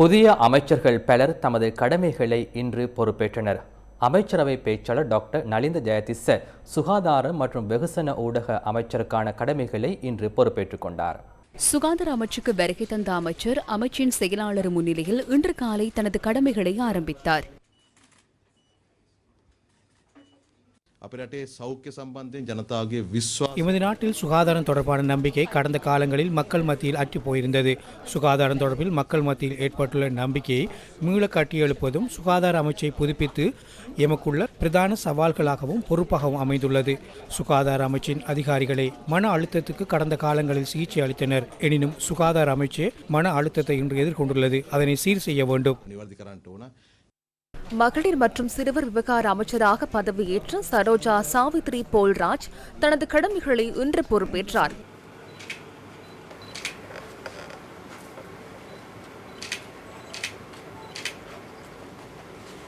புதிய அமைச்சர்கள் பலர் தமது கடமைகளை இன்று பொறுப்பேற்றனர். அமைச்சரவை பேச்சாளர் டாக்டர் நலிந்த ஜெயதிச சுகாதாரம் மற்றும் வெகுசன ஊடக அமைச்சருக்கான கடமைகளை இன்று பொறுப்பேற்றுக் கொண்டார். சுகாதார அமைச்சுக்கு வருகை தந்த அமைச்சர் அமைச்சின் செயலாளர் முன்னிலையில் இன்று காலை தனது கடமைகளை ஆரம்பித்தார். எமது நாட்டில் சுகாதாரம் தொடர்பான நம்பிக்கை கடந்த காலங்களில் மக்கள் மத்தியில் அற்றி போயிருந்தது. சுகாதாரம் தொடர்பில் மக்கள் மத்தியில் ஏற்பட்டுள்ள நம்பிக்கையை மீள கட்டியெழுப்பதும் சுகாதார அமைச்சை புதுப்பித்து எமக்குள்ள பிரதான சவால்களாகவும் பொறுப்பாகவும் அமைந்துள்ளது. சுகாதார அமைச்சின் அதிகாரிகளே மன அழுத்தத்துக்கு கடந்த காலங்களில் சிகிச்சை அளித்தனர். எனினும் சுகாதார அமைச்சே மன அழுத்தத்தை இன்று எதிர்கொண்டுள்ளது. அதனை சீர் செய்ய வேண்டும். மகளிர் மற்றும் சிறுவர் விவகார அமைச்சராக பதவியேற்ற சரோஜா சாவித்ரி போல்ராஜ் தனது கடமைகளை இன்று பொறுப்பேற்றார்.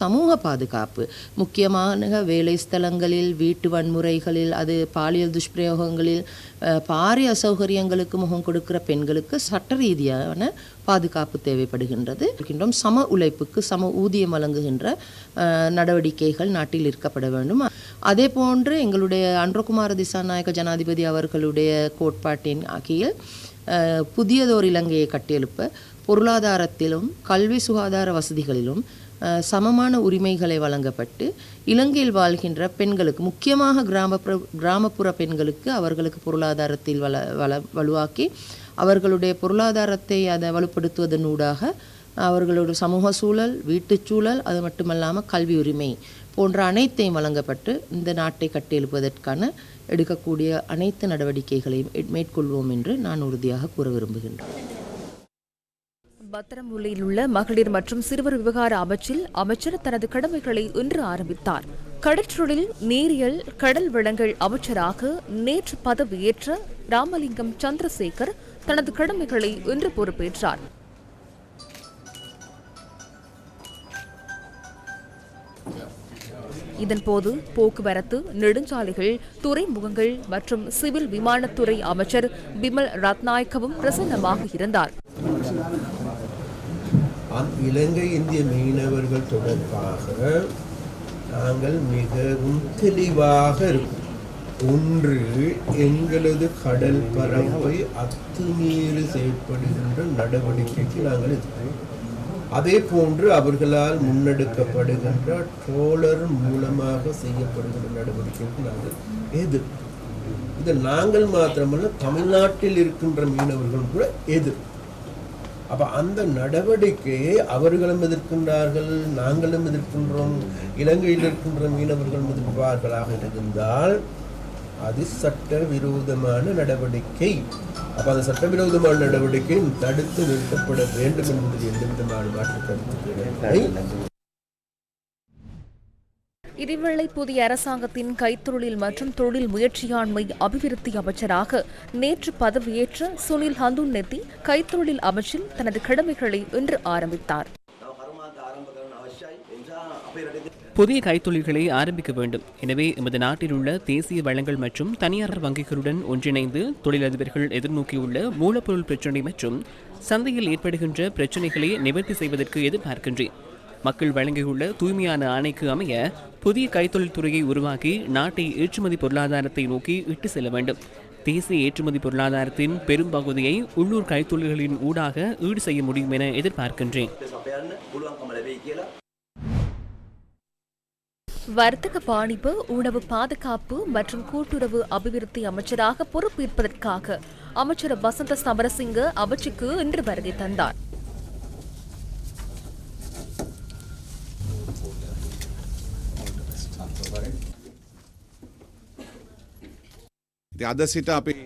சமூக பாதுகாப்பு. முக்கியமான வேலை ஸ்தலங்களில் வீட்டு வன்முறைகளில் அது பாலியல் துஷ்பிரயோகங்களில் பாரிய அசௌகரியங்களுக்கு முகம் கொடுக்கிற பெண்களுக்கு சட்ட ரீதியான பாதுகாப்பு தேவைப்படுகின்றது. இருக்கின்றோம். சம உழைப்புக்கு சம ஊதியம் வழங்குகின்ற நடவடிக்கைகள் நாட்டில் இருக்கப்பட வேண்டும். அதே போன்று எங்களுடைய அன்றகுமார திசாநாயக ஜனாதிபதி அவர்களுடைய கோட்பாட்டின் கீழ் புதியதோர் இலங்கையை கட்டியெழுப்ப பொருளாதாரத்திலும் கல்வி சுகாதார வசதிகளிலும் சமமான உரிமைகளை வழங்கப்பட்டு இலங்கையில் வாழ்கின்ற பெண்களுக்கு முக்கியமாக கிராமப்புற கிராமப்புற பெண்களுக்கு அவர்களுக்கு பொருளாதாரத்தில் வள வள வலுவாக்கி அவர்களுடைய பொருளாதாரத்தை அதை வலுப்படுத்துவதன் ஊடாக அவர்களோட சமூக சூழல் வீட்டுச் சூழல் அது மட்டுமல்லாமல் கல்வி உரிமை போன்ற அனைத்தையும் வழங்கப்பட்டு இந்த நாட்டை கட்டியெழுப்பதற்கான எடுக்கக்கூடிய அனைத்து நடவடிக்கைகளையும் மேற்கொள்வோம் என்று நான் உறுதியாக கூற விரும்புகின்றேன். பத்திரமுல்லையில் உள்ள மகளிர் மற்றும் சிறுவர் விவகார அமைச்சில் அமைச்சர் தனது கடமைகளை இன்று ஆரம்பித்தார். கடற்றொழில் நீரியல் கடல் வளங்கள் அமைச்சராக நேற்று பதவியேற்ற ராமலிங்கம் சந்திரசேகர் தனது கடமைகளை இன்று பொறுப்பேற்றார். இதன்போது போக்குவரத்து நெடுஞ்சாலைகள் துறைமுகங்கள் மற்றும் சிவில் விமானத்துறை அமைச்சர் பிமல் ரத்நாயக்கவும் பிரசன்னமாக இருந்தார். அந்த இலங்கை இந்திய மீனவர்கள் தொடர்பாக நாங்கள் மிகவும் தெளிவாக இருக்கும். ஒன்று எங்களது கடல் பரப்பை அத்துமீறி செயற்படுகின்ற நடவடிக்கைக்கு நாங்கள் எதிர்க்கிறோம். அதே போன்று அவர்களால் முன்னெடுக்கப்படுகின்ற ட்ரோலர் மூலமாக செய்யப்படுகின்ற நடவடிக்கைக்கு நாங்கள் எது இது நாங்கள் மாத்திரமல்ல தமிழ்நாட்டில் இருக்கின்ற மீனவர்கள் கூட எதிர்ப்பு அப்போ அந்த நடவடிக்கையை அவர்களும் எதிர்க்கின்றார்கள் நாங்களும் எதிர்க்கின்றோம் இலங்கையில் இருக்கின்ற மீனவர்களும் எதிர்ப்பார்களாக இருந்தால் அது சட்ட விரோதமான நடவடிக்கை. அப்போ அந்த சட்டவிரோதமான நடவடிக்கை தடுத்து நிறுத்தப்பட வேண்டும் என்பது எந்த விதமான மாற்று கருத்து இதேவேளை புதிய அரசாங்கத்தின் கைத்தொழில் மற்றும் தொழில் முயற்சியாண்மை அபிவிருத்தி அமைச்சராக நேற்று பதவியேற்ற சுனில் ஹந்துன்னெத்தி கைத்தொழில் அமைச்சில் தனது கடமைகளை இன்று ஆரம்பித்தார். புதிய கைத்தொழில்களை ஆரம்பிக்க வேண்டும். எனவே எமது நாட்டில் உள்ள தேசிய வளங்கள் மற்றும் தனியார் வங்கிகளுடன் ஒன்றிணைந்து தொழிலதிபர்கள் எதிர்நோக்கியுள்ள மூலப்பொருள் பிரச்சினை மற்றும் சந்தையில் ஏற்படுகின்ற பிரச்சினைகளை நிவர்த்தி செய்வதற்கு எதிர்பார்க்கின்றேன். மக்கள் வழங்கியுள்ள தூய்மையான ஆணைக்கு அமைய புதிய கைத்தொழில் துறையை உருவாக்கி நாட்டை ஏற்றுமதி பொருளாதாரத்தை நோக்கி இட்டு செல்ல வேண்டும். தேசிய ஏற்றுமதி பொருளாதாரத்தின் பெரும்பகுதியை உள்ளூர் கைத்தொழில்களின் ஊடாக ஈடு செய்ய முடியும் என எதிர்பார்க்கின்றேன். வர்த்தக வாணிப உணவு பாதுகாப்பு மற்றும் கூட்டுறவு அபிவிருத்தி அமைச்சராக பொறுப்பேற்பதற்காக அமைச்சர் வசந்த சமரசிங்க அமைச்சுக்கு இன்று வருகை தந்தார்.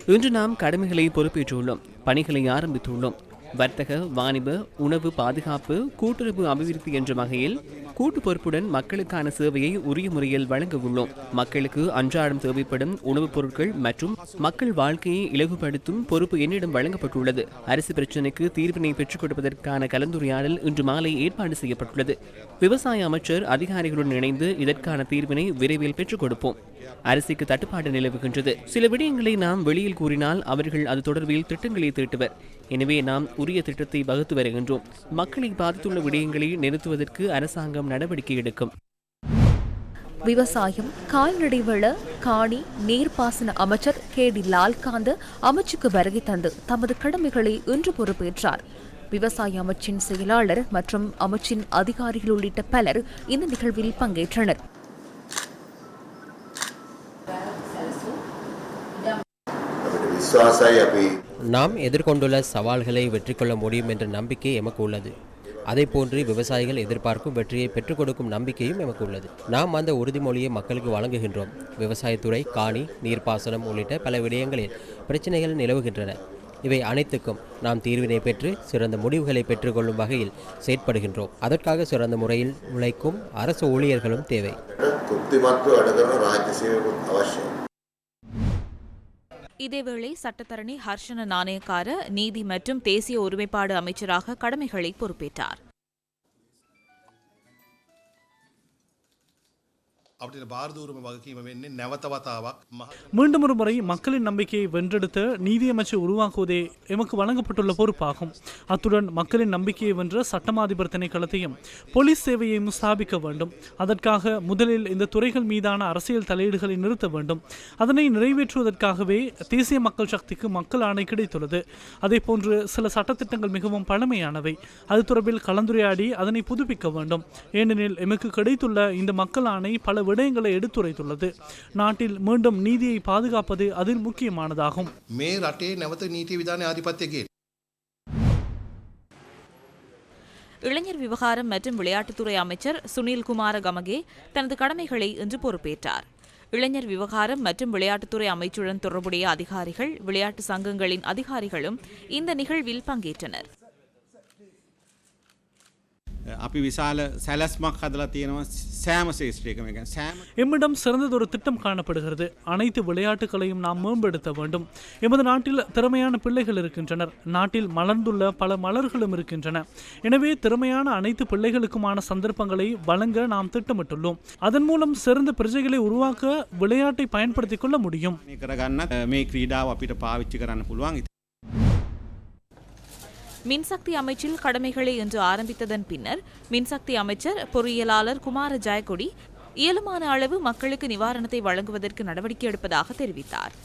இன்று நாம் கடமைகளை பொறுப்பேற்றுள்ளோம் பணிகளை ஆரம்பித்துள்ளோம். வர்த்தக வாணிப உணவு பாதுகாப்பு கூட்டுறவு அபிவிருத்தி என்ற வகையில் கூட்டு பொறுப்புடன் மக்களுக்கான சேவையை உரிய முறையில் வழங்க உள்ளோம் மக்களுக்கு அன்றாடம் தேவைப்படும் உணவுப் பொருட்கள் மற்றும் மக்கள் வாழ்க்கையை இலகுபடுத்தும் பொறுப்பு என்னிடம் வழங்கப்பட்டுள்ளது. அரிசி பிரச்சினைக்கு தீர்வினை பெற்றுக் கொடுப்பதற்கான கலந்துரையாடல் இன்று மாலை ஏற்பாடு செய்யப்பட்டுள்ளது. விவசாய அமைச்சர் அதிகாரிகளுடன் இணைந்து இதற்கான தீர்வினை விரைவில் பெற்றுக் கொடுப்போம். அரசுக்கு தட்டுப்பாடு நிலவுகின்றது. சில விடயங்களை நாம் வெளியில் கூறினால் அவர்கள் அது தொடர்பில் திட்டங்களை தீட்டுவர் எனவே நாம் உரிய திட்டத்தை வகுத்து வருகின்றோம். மக்களை பாதித்துள்ள விடயங்களை நிறுத்துவதற்கு அரசாங்கம் நடவடிக்கை எடுக்கும். விவசாயம் கால்நடை வள காணி நீர்ப்பாசன அமைச்சர் கே. டி. லால்காந்த் அமைச்சுக்கு வருகை தந்து தமது கடமைகளை இன்று பொறுப்பேற்றார். விவசாய அமைச்சின் செயலாளர் மற்றும் அமைச்சின் அதிகாரிகள் உள்ளிட்ட பலர் இந்த நிகழ்வில் பங்கேற்றனர். நாம் எதிர்கொண்டுள்ள சவால்களை வெற்றி கொள்ள முடியும் என்ற நம்பிக்கை எமக்கு உள்ளது. அதேபோன்று விவசாயிகள் எதிர்பார்க்கும் வெற்றியை பெற்றுக் கொடுக்கும் நம்பிக்கையும் எமக்கு உள்ளது. நாம் அந்த உறுதிமொழியை மக்களுக்கு வழங்குகின்றோம். விவசாயத்துறை காணி நீர்ப்பாசனம் உள்ளிட்ட பல விடயங்களில் பிரச்சனைகள் நிலவுகின்றன. இவை அனைத்துக்கும் நாம் தீர்வினை பெற்று சிறந்த முடிவுகளை பெற்றுக்கொள்ளும் வகையில் செயற்படுகின்றோம். அதற்காக சிறந்த முறையில் உழைக்கும் அரசு ஊழியர்களும் தேவை. இதேவேளை சட்டத்தரணி ஹர்ஷன நாணயக்கார நீதி மற்றும் தேசிய ஒருமைப்பாடு அமைச்சராக கடமைகளை பொறுப்பேற்றார். மீண்டும் ஒரு முறை மக்களின் நம்பிக்கையை வென்றெடுத்த நீதியமைச்சு உருவாக்குவதே எமக்கு வழங்கப்பட்டுள்ள பொறுப்பாகும். அத்துடன் மக்களின் நம்பிக்கையை வென்ற சட்டமாதிபர் திணைக்களத்தையும் போலீஸ் சேவையையும் ஸ்தாபிக்க வேண்டும். அதற்காக முதலில் இந்த துறைகள் மீதான அரசியல் தலையீடுகளை நிறுத்த வேண்டும். அதனை நிறைவேற்றுவதற்காகவே தேசிய மக்கள் சக்திக்கு மக்கள் ஆணை கிடைத்துள்ளது. அதேபோன்று சில சட்டத்திட்டங்கள் மிகவும் பழமையானவை. அது தொடர்பில் கலந்துரையாடி அதனை புதுப்பிக்க வேண்டும். ஏனெனில் எமக்கு கிடைத்துள்ள இந்த மக்கள் ஆணை பல விடயங்களை எடுத்துரைத்துள்ளது. நாட்டில் மீண்டும் நீதியை பாதுகாப்பது அதில் முக்கியமானதாகும். இளைஞர் விவகாரம் மற்றும் விளையாட்டுத்துறை அமைச்சர் சுனில் குமார கமகே தனது கடமைகளை இன்று பொறுப்பேற்றார். இளைஞர் விவகாரம் மற்றும் விளையாட்டுத்துறை அமைச்சுடன் தொடர்புடைய அதிகாரிகள் விளையாட்டு சங்கங்களின் அதிகாரிகளும் இந்த நிகழ்வில் பங்கேற்றனர். අපි විශාල සැලස්මක් හදලා තියෙනවා සෑම ශේෂත්‍රයකම එක සෑම எம்மிடம் சிறந்ததொரு திட்டம் காணப்படுகிறது அனைத்து விளையாட்டுகளையும் நாம் மேம்படுத்த வேண்டும் எமது நாட்டில் திறமையான பிள்ளைகள் இருக்கின்றனர் நாட்டில் மலர்ந்துள்ள பல மலர்களும் இருக்கின்றன எனவே திறமையான அனைத்து பிள்ளைகளுக்குமான சந்தர்ப்பங்களை வழங்க நாம் திட்டமிட்டுள்ளோம் அதன் மூலம் சிறந்த பிரஜைகளை உருவாக்க விளையாட்டை பயன்படுத்திக் கொள்ள முடியும் මේ කරගන්න මේ ක්‍රීඩාව අපිට පාවිච්චි කරන්න පුළුවන් மின்சக்தி அமைச்சில் கடமைகளை இன்று ஆரம்பித்ததன் பின்னர் மின்சக்தி அமைச்சர் பொறியியலாளர் குமார ஜாயக்கொடி இயலுமான அளவு மக்களுக்கு நிவாரணத்தை வழங்குவதற்கு நடவடிக்கை எடுப்பதாக தெரிவித்தார்.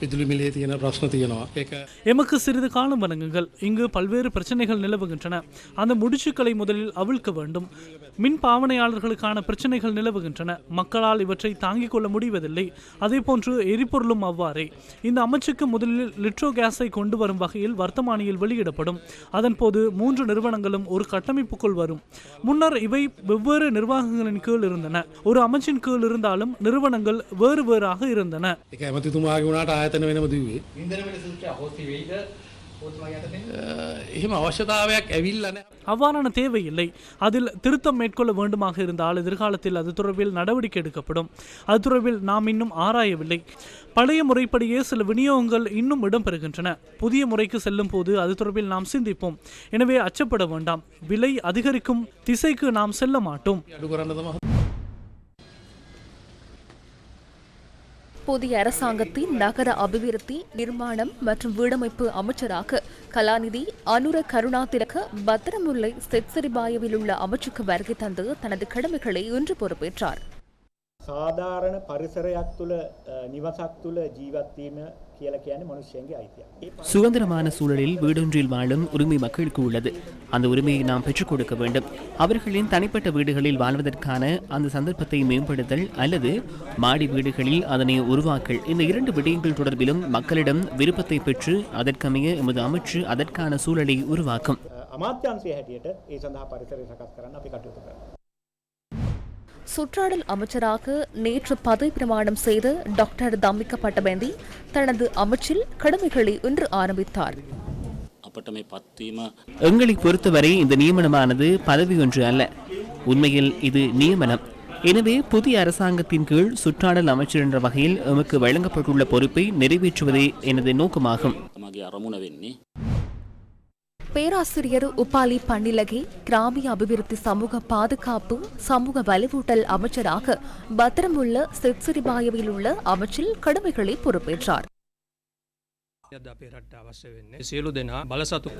විදුලි මිලේ තියෙන ප්‍රශ්න තියෙනවා ඒක எமக்கு சிறிது காலம் வழங்குங்கள் இங்கு பல்வேறு பிரச்சனைகள் நிலவுகின்றன அந்த முடிச்சுக்களை முதலில் அவிழ்க்க வேண்டும் மின் பாவனையாளர்களுக்கான பிரச்சனைகள் நிலவுகின்றன மக்களால் இவற்றை தாங்கிக் கொள்ள முடிவதில்லை அதேபோன்று எரிபொருளும் அவ்வாறே இந்த அமைச்சுக்கு முதலில் லிட்ரோ கேஸை கொண்டு வரும் வகையில் வர்த்தமானியில் வெளியிடப்படும் அதன் போது மூன்று நிறுவனங்களும் ஒரு கட்டமைப்புக்குள் வரும் முன்னர் இவை வெவ்வேறு நிர்வாகங்களின் கீழ் இருந்தன ஒரு அமைச்சின் கீழ் இருந்தாலும் நிறுவனங்கள் வேறு வேறாக இருந்தன එක ඇමතිතුමාගේ වුණට ආයතන වෙනම දවේ එහෙම අවශ්‍යතාවයක් ඇවිල්ලන அவ்வாறான தேவையில்லை அதில் திருத்தம் மேற்கொள்ள வேண்டுமாக இருந்தால் எதிர்காலத்தில் அது தொடர்பில் நடவடிக்கை எடுக்கப்படும் அது தொடர்பில் நாம் இன்னும் ஆராயவில்லை பழைய முறைப்படியே சில விநியோகங்கள் இன்னும் இடம்பெறுகின்றன புதிய முறைக்கு செல்லும் போது அது தொடர்பில் நாம் சிந்திப்போம் எனவே அச்சப்பட வேண்டாம் விலை அதிகரிக்கும் திசைக்கு நாம் செல்ல மாட்டோம் අඩු කරන්න තම புதிய அரசாங்கத்தின் நகர அபிவிருத்தி நிர்மாணம் மற்றும் வீடமைப்பு அமைச்சராக கலாநிதி அனுர கருணாதிலக பத்திரமுல்லை செட்சரிபாயவில் உள்ள அமைச்சுக்கு வருகை தந்து தனது கடமைகளை இன்று பொறுப்பேற்றார் සාධාරණ පරිසරයක් තුළ නිවසක් තුළ ජීවත්වීම කියල කියන්නේ මනුෂ්‍යයන්ගේ අයිතිය. சுதந்திரமான சூழலில் வீடொன்றில் வாழும் உரிமை மக்களுக்கு உள்ளது அந்த உரிமையை நாம் பெற்றுக் கொடுக்க வேண்டும் அவர்களின் தனிப்பட்ட வீடுகளில் வாழ்வதற்கான அந்த சந்தர்ப்பத்தை மேம்படுத்தல் அல்லது மாடி வீடுகளில் அதனை உருவாக்கல் இந்த இரண்டு விடயங்கள் தொடர்பிலும் மக்களிடம் விருப்பத்தை பெற்று அதற்கமைய எமது அமைச்சு அதற்கான சூழலை உருவாக்கும் අමාත්‍යන්සේ හැටියට ඒ සඳහා පරිසරය සකස් කරන්න අපි කටයුතු කරනවා. சுற்றாடல் அமைச்சராக நேற்று பதவி பிரமாணம் செய்த டாக்டர் தம்பிக்க பட்டபேந்தி தனது அமைச்சில் கடமைகளை இன்று ஆரம்பித்தார். எங்களை பொறுத்தவரை இந்த நியமனமானது பதவி ஒன்று அல்ல. உண்மையில் இது நியமனம். எனவே புதிய அரசாங்கத்தின் கீழ் சுற்றாடல் அமைச்சர் என்ற வகையில் எமக்கு வழங்கப்பட்டுள்ள பொறுப்பை நிறைவேற்றுவதே எனது நோக்கமாகும். பேராசிரியர் உபாலி பன்னிலகே கிராமிய அபிவிருத்தி சமூக பாதுகாப்பு சமூக வலுவூட்டல் அமைச்சராக பத்திரமுள்ள சித்சிரிபாயவில் உள்ள அமைச்சில் கடமைகளை பொறுப்பேற்றார்.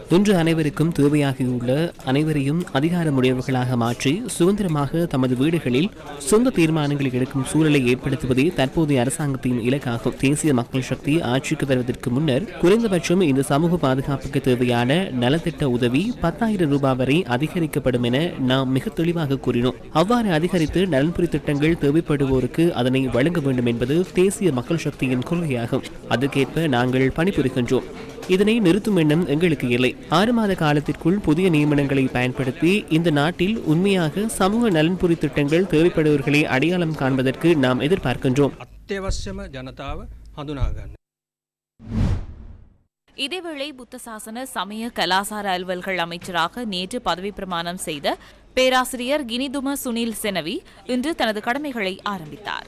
இன்று அனைவருக்கும் தேவையாகியுள்ள அனைவரையும் அதிகாரமுடையவர்களாக மாற்றி சுதந்திரமாக தமது வீடுகளில் சொந்த தீர்மானங்களை எடுக்கும் சூழலை ஏற்படுத்துவதே தற்போதைய அரசாங்கத்தின் இலக்காகும். தேசிய மக்கள் சக்தி ஆட்சிக்கு வருவதற்கு முன்னர் குறைந்தபட்சம் இந்த சமூக பாதுகாப்புக்கு தேவையான நலத்திட்ட உதவி பத்தாயிரம் ரூபாய் வரை அதிகரிக்கப்படும் என நாம் மிக தெளிவாக கூறினோம். அவ்வாறு அதிகரித்து நலன்புரி திட்டங்கள் தேவைப்படுவோருக்கு அதனை வழங்க வேண்டும் என்பது தேசிய மக்கள் சக்தியின் கொள்கையாகும். அதற்கேற்ப நாங்கள் பணி கூறுகின்றோம் இதனை நிறுத்தும் எண்ணம் எங்களுக்கு இல்லை. ஆறு மாத காலத்திற்குள் புதிய நியமனங்களை பயன்படுத்தி இந்த நாட்டில் உண்மையாக சமூக நலன்புரி திட்டங்கள் தேவைப்படுவர்களை அடையாளம் காண்பதற்கு நாம் எதிர்பார்க்கின்றோம். அத்தியாவசியம ஜனதாவை இதேவேளை புத்த சாசன சமய கலாசார அலுவல்கள் அமைச்சராக நேற்று பதவி பிரமாணம் செய்த பேராசிரியர் கினிதும சுனில் செனவி இன்று தனது கடமைகளை ஆரம்பித்தார்.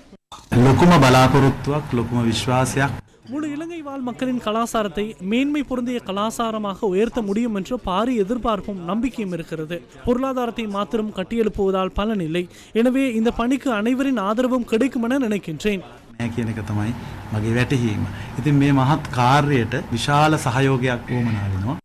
ලොකුම බලාපොරොත්තුවක් ලොකුම විශ්වාසයක් முழு இலங்கை வாழ் மக்களின் கலாசாரத்தை மேன்மை பொருந்திய கலாசாரமாக உயர்த்த முடியும் என்ற பாரிய எதிர்பார்ப்பும் நம்பிக்கையும் இருக்கிறது பொருளாதாரத்தை மாத்திரம் கட்டியெழுப்புவதால் பலனில்லை எனவே இந்த பணிக்கு அனைவரின் ஆதரவும் கிடைக்கும் என நினைக்கின்றேன் නෑ කියන එක තමයි මගේ වැටහීම. ඉතින් මේ මහත් කාර්යයට විශාල සහයෝගයක් වුවමනා වෙනවා.